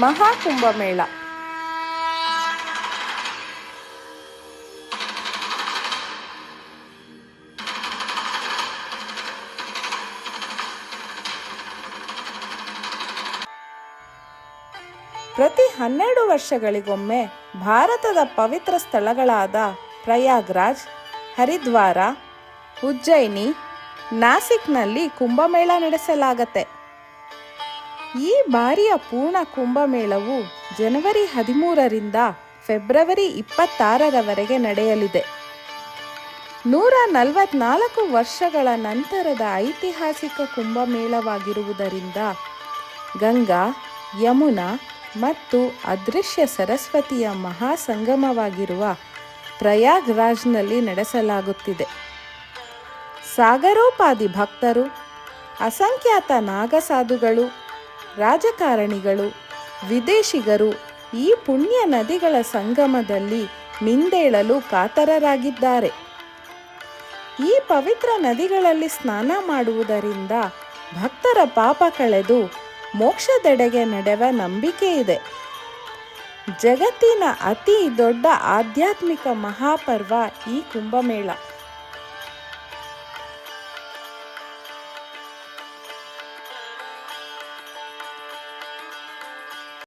ಮಹಾಕುಂಭಮೇಳ. ಪ್ರತಿ ಹನ್ನೆರಡು ವರ್ಷಗಳಿಗೊಮ್ಮೆ ಭಾರತದ ಪವಿತ್ರ ಸ್ಥಳಗಳಾದ ಪ್ರಯಾಗ್ರಾಜ್ ಹರಿದ್ವಾರ ಉಜ್ಜಯಿನಿ ನಾಸಿಕ್ನಲ್ಲಿ ಕುಂಭಮೇಳ ನಡೆಸಲಾಗತ್ತೆ. ಈ ಬಾರಿಯ ಪೂರ್ಣ ಕುಂಭಮೇಳವು ಜನವರಿ ಹದಿಮೂರರಿಂದ ಫೆಬ್ರವರಿ ಇಪ್ಪತ್ತಾರರವರೆಗೆ ನಡೆಯಲಿದೆ. ನೂರ ನಲವತ್ನಾಲ್ಕು ವರ್ಷಗಳ ನಂತರದ ಐತಿಹಾಸಿಕ ಕುಂಭಮೇಳವಾಗಿರುವುದರಿಂದ ಗಂಗಾ, ಯಮುನಾ ಮತ್ತು ಅದೃಶ್ಯ ಸರಸ್ವತಿಯ ಮಹಾಸಂಗಮವಾಗಿರುವ ಪ್ರಯಾಗ್ರಾಜ್ನಲ್ಲಿ ನಡೆಸಲಾಗುತ್ತಿದೆ. ಸಾಗರೋಪಾದಿ ಭಕ್ತರು, ಅಸಂಖ್ಯಾತ ನಾಗಸಾಧುಗಳು ರಾಜಕಾರಣಿಗಳು, ವಿದೇಶಿಗರು ಈ ಪುಣ್ಯ ನದಿಗಳ ಸಂಗಮದಲ್ಲಿ ಮಿಂದೇಳಲು ಕಾತರರಾಗಿದ್ದಾರೆ. ಈ ಪವಿತ್ರ ನದಿಗಳಲ್ಲಿ ಸ್ನಾನ ಮಾಡುವುದರಿಂದ ಭಕ್ತರ ಪಾಪ ಕಳೆದು ಮೋಕ್ಷದೆಡೆಗೆ ನಡೆವ ನಂಬಿಕೆ ಇದೆ. ಜಗತ್ತಿನ ಅತಿ ದೊಡ್ಡ ಆಧ್ಯಾತ್ಮಿಕ ಮಹಾಪರ್ವ ಈ ಕುಂಭಮೇಳ.